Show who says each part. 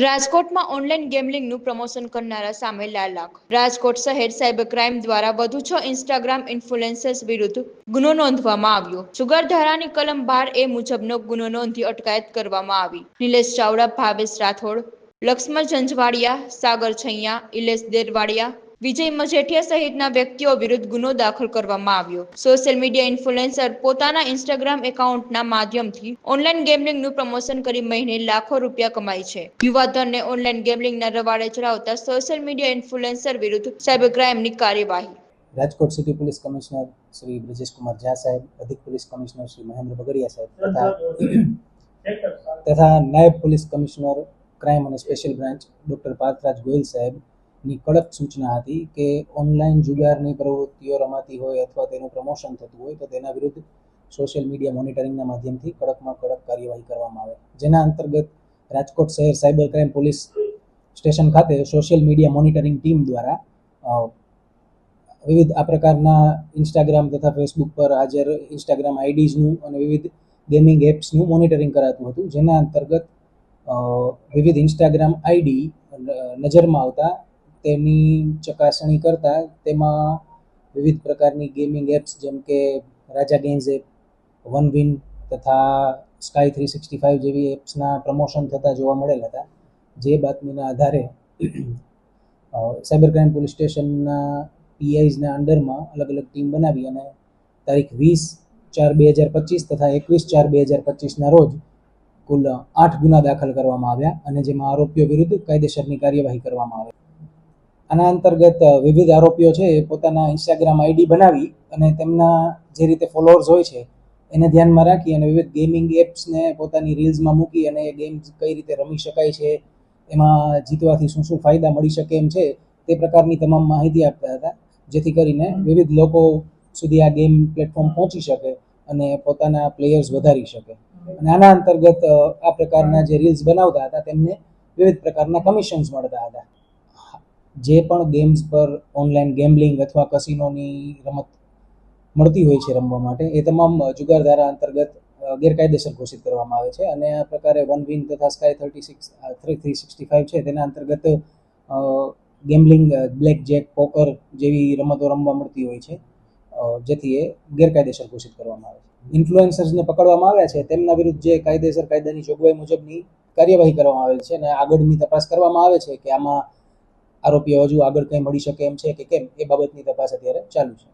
Speaker 1: રાજકોટમાં online ગેમલિંગનું promotion કરનારા સામે લાલ લાખ રાજકોટ શહેર સાયબર ક્રાઇમ દ્વારા વધુ છ ઇન્સ્ટાગ્રામ ઇન્ફ્લુએન્સર્સ વિરુદ્ધ ગુનો નોંધવામાં આવ્યો. સુગર ધારાની કલમ બાર એ મુજબનો ગુનો નોંધી અટકાયત કરવામાં આવી. નિલેશ ચાવડા, ભાવેશ રાઠોડ, લક્ષ્મણ ઝંઝવાડિયા, સાગર છૈયા, ઇલેશ દેરવાડિયા વિજય મજેઠિયા સહિતના વ્યક્તિઓ વિરુદ્ધ ગુનો દાખલ કરવામાં આવ્યો. સોશિયલ મીડિયા ઇન્ફ્લુએન્સર પોતાના ઇન્સ્ટાગ્રામ એકાઉન્ટના માધ્યમથી ઓનલાઈન ગેમલિંગનું પ્રમોશન કરી મહિને લાખો રૂપિયા કમાય છે. યુવાધનને ઓનલાઈન ગેમલિંગના રવાડે ચડાવતા સોશિયલ મીડિયા ઇન્ફ્લુએન્સર વિરુદ્ધ સાયબર ક્રાઇમની કાર્યવાહી.
Speaker 2: Rajkot city police commissioner Shri Brijesh Kumar Jha સાહેબ, અધિક પોલીસ કમિશનર શ્રી મહેન્દ્ર બગડિયા સાહેબ તથા નાયબ પોલીસ કમિશનર ક્રાઇમ અને special branch doctor Parthraj Goyal સાહેબની કડક સૂચના હતી કે ઓનલાઈન જુગારની પ્રવૃત્તિઓ રમાતી હોય અથવા તેનું પ્રમોશન થતું હોય તો તેના વિરુદ્ધ સોશિયલ મીડિયા મોનિટરિંગના માધ્યમથી કડકમાં કડક કાર્યવાહી કરવામાં આવે. જેના અંતર્ગત રાજકોટ શહેર સાયબર ક્રાઇમ પોલીસ સ્ટેશન ખાતે સોશિયલ મીડિયા મોનિટરિંગ ટીમ દ્વારા વિવિધ આ પ્રકારના ઇન્સ્ટાગ્રામ તથા ફેસબુક પર હાજર ઇન્સ્ટાગ્રામ આઈડીઝનું અને વિવિધ ગેમિંગ એપ્સનું મોનિટરિંગ કરાતું હતું. જેના અંતર્ગત વિવિધ ઇન્સ્ટાગ્રામ આઈડી નજરમાં આવતા તેની ચકાસણી કરતા તેમાં વિવિધ પ્રકારની ગેમિંગ એપ્સ જેમ કે Raja games app one win તથા સ્કાય થ્રી સિક્સટી ફાઇવ જેવી એપ્સના પ્રમોશન થતા જોવા મળેલ હતા. જે બાતમીના આધારે સાયબર ક્રાઇમ પોલીસ સ્ટેશનના પીઆઈઝના અંડરમાં અલગ અલગ ટીમ બનાવી અને તારીખ વીસ ચાર બે હજાર પચીસ તથા એકવીસ ચાર બે હજાર પચીસના રોજ કુલ આઠ ગુના દાખલ કરવામાં આવ્યા અને જેમાં આરોપીઓ વિરુદ્ધ કાયદેસરની કાર્યવાહી કરવામાં આવે. આના અંતર્ગત વિવિધ આરોપીઓ છે એ પોતાના ઇન્સ્ટાગ્રામ આઈડી બનાવી અને તેમના જે રીતે ફોલોઅર્સ હોય છે, એને ધ્યાનમાં રાખી અને વિવિધ ગેમિંગ એપ્સને પોતાની રીલ્સમાં મૂકી અને એ ગેમ્સ કઈ રીતે રમી શકાય છે, એમાં જીતવાથી શું શું ફાયદા મળી શકે એમ છે, તે પ્રકારની તમામ માહિતી આપતા હતા. જેથી કરીને વિવિધ લોકો સુધી આ ગેમ પ્લેટફોર્મ પહોંચી શકે અને પોતાના પ્લેયર્સ વધારી શકે. અને આના અંતર્ગત આ પ્રકારના જે રીલ્સ બનાવતા હતા, તેમને વિવિધ પ્રકારના કમિશન્સ મળતા હતા. જે પણ ગેમ્સ પર ઓનલાઈન ગેમ્બલિંગ અથવા કસિનોની રમત મળતી હોય છે રમવા માટે, એ તમામ જુગાર ધારા અંતર્ગત ગેરકાયદેસર ઘોષિત કરવામાં આવે છે. અને આ પ્રકારે વન વિન તથા sky thirty six three three sixty five છે, તેના અંતર્ગત ગેમ્બલિંગ બ્લેક જેક પોકર જેવી રમતો રમવા મળતી હોય છે. જેથી એ ગેરકાયદેસર ઘોષિત કરવામાં આવે છે. ઇન્ફ્લુએન્સર્સને પકડવામાં આવ્યા છે, તેમના વિરુદ્ધ જે કાયદેસર કાયદાની જોગવાઈ મુજબની કાર્યવાહી કરવામાં આવેલ છે અને આગળની તપાસ કરવામાં આવે છે કે આમાં આરોપીઓ હજુ આગળ કંઈ મળી શકે એમ છે કે કેમ? એ બાબતની તપાસ અત્યારે ચાલુ છે.